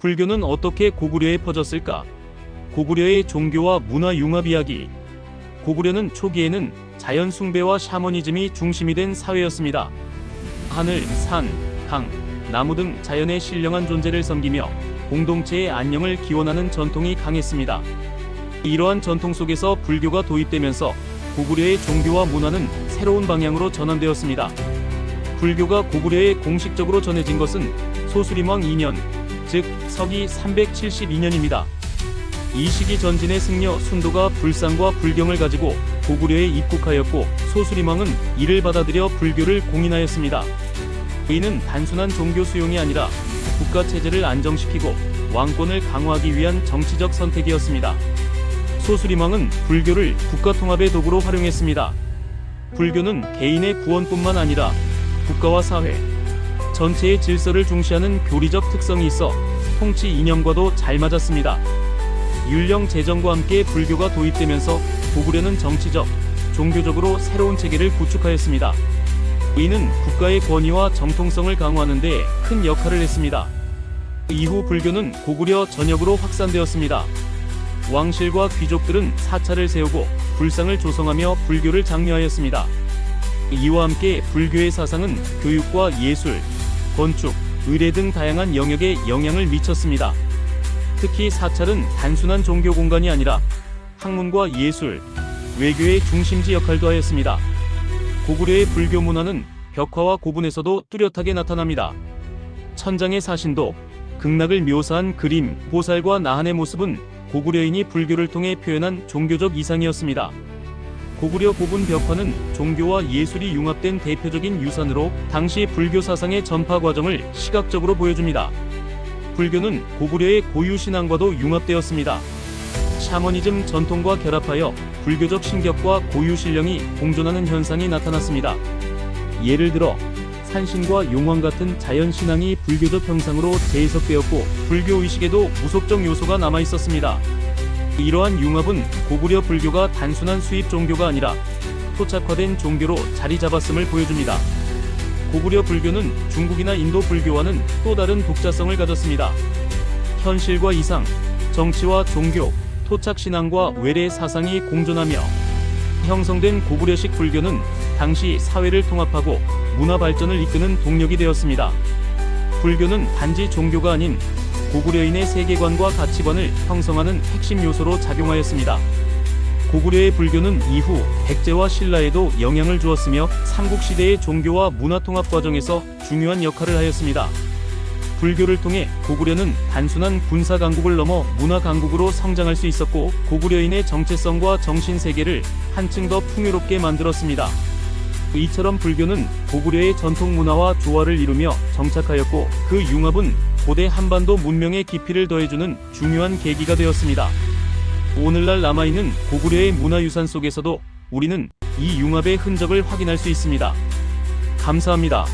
불교는 어떻게 고구려에 퍼졌을까? 고구려의 종교와 문화 융합 이야기. 고구려는 초기에는 자연 숭배와 샤머니즘이 중심이 된 사회였습니다. 하늘, 산, 강, 나무 등 자연의 신령한 존재를 섬기며 공동체의 안녕을 기원하는 전통이 강했습니다. 이러한 전통 속에서 불교가 도입되면서 고구려의 종교와 문화는 새로운 방향으로 전환되었습니다. 불교가 고구려에 공식적으로 전해진 것은 소수림왕 2년, 즉 서기 372년입니다. 이 시기 전진의 승려 순도가 불상과 불경을 가지고 고구려에 입국하였고 소수림왕은 이를 받아들여 불교를 공인하였습니다. 이는 단순한 종교 수용이 아니라 국가 체제를 안정시키고 왕권을 강화하기 위한 정치적 선택이었습니다. 소수림왕은 불교를 국가 통합의 도구로 활용했습니다. 불교는 개인의 구원뿐만 아니라 국가와 사회, 전체의 질서를 중시하는 교리적 특성이 있어 통치 이념과도 잘 맞았습니다. 율령 제정과 함께 불교가 도입되면서 고구려는 정치적, 종교적으로 새로운 체계를 구축하였습니다. 이는 국가의 권위와 정통성을 강화하는 데 큰 역할을 했습니다. 이후 불교는 고구려 전역으로 확산되었습니다. 왕실과 귀족들은 사찰을 세우고 불상을 조성하며 불교를 장려하였습니다. 이와 함께 불교의 사상은 교육과 예술, 건축, 의례 등 다양한 영역에 영향을 미쳤습니다. 특히 사찰은 단순한 종교 공간이 아니라 학문과 예술, 외교의 중심지 역할도 하였습니다. 고구려의 불교 문화는 벽화와 고분에서도 뚜렷하게 나타납니다. 천장의 사신도, 극락을 묘사한 그림, 보살과 나한의 모습은 고구려인이 불교를 통해 표현한 종교적 이상이었습니다. 고구려 고분 벽화는 종교와 예술이 융합된 대표적인 유산으로 당시 불교 사상의 전파 과정을 시각적으로 보여줍니다. 불교는 고구려의 고유 신앙과도 융합되었습니다. 샤머니즘 전통과 결합하여 불교적 신격과 고유 신령이 공존하는 현상이 나타났습니다. 예를 들어 산신과 용왕 같은 자연 신앙이 불교적 형상으로 재해석되었고 불교 의식에도 무속적 요소가 남아 있었습니다. 이러한 융합은 고구려 불교가 단순한 수입 종교가 아니라 토착화된 종교로 자리 잡았음을 보여줍니다. 고구려 불교는 중국이나 인도 불교와는 또 다른 독자성을 가졌습니다. 현실과 이상, 정치와 종교, 토착 신앙과 외래 사상이 공존하며 형성된 고구려식 불교는 당시 사회를 통합하고 문화 발전을 이끄는 동력이 되었습니다. 불교는 단지 종교가 아닌 고구려인의 세계관과 가치관을 형성하는 핵심 요소로 작용하였습니다. 고구려의 불교는 이후 백제와 신라에도 영향을 주었으며 삼국시대의 종교와 문화 통합 과정에서 중요한 역할을 하였습니다. 불교를 통해 고구려는 단순한 군사 강국을 넘어 문화 강국으로 성장할 수 있었고 고구려인의 정체성과 정신 세계를 한층 더 풍요롭게 만들었습니다. 이처럼 불교는 고구려의 전통 문화와 조화를 이루며 정착하였고 그 융합은 고대 한반도 문명의 깊이를 더해주는 중요한 계기가 되었습니다. 오늘날 남아있는 고구려의 문화유산 속에서도 우리는 이 융합의 흔적을 확인할 수 있습니다. 감사합니다.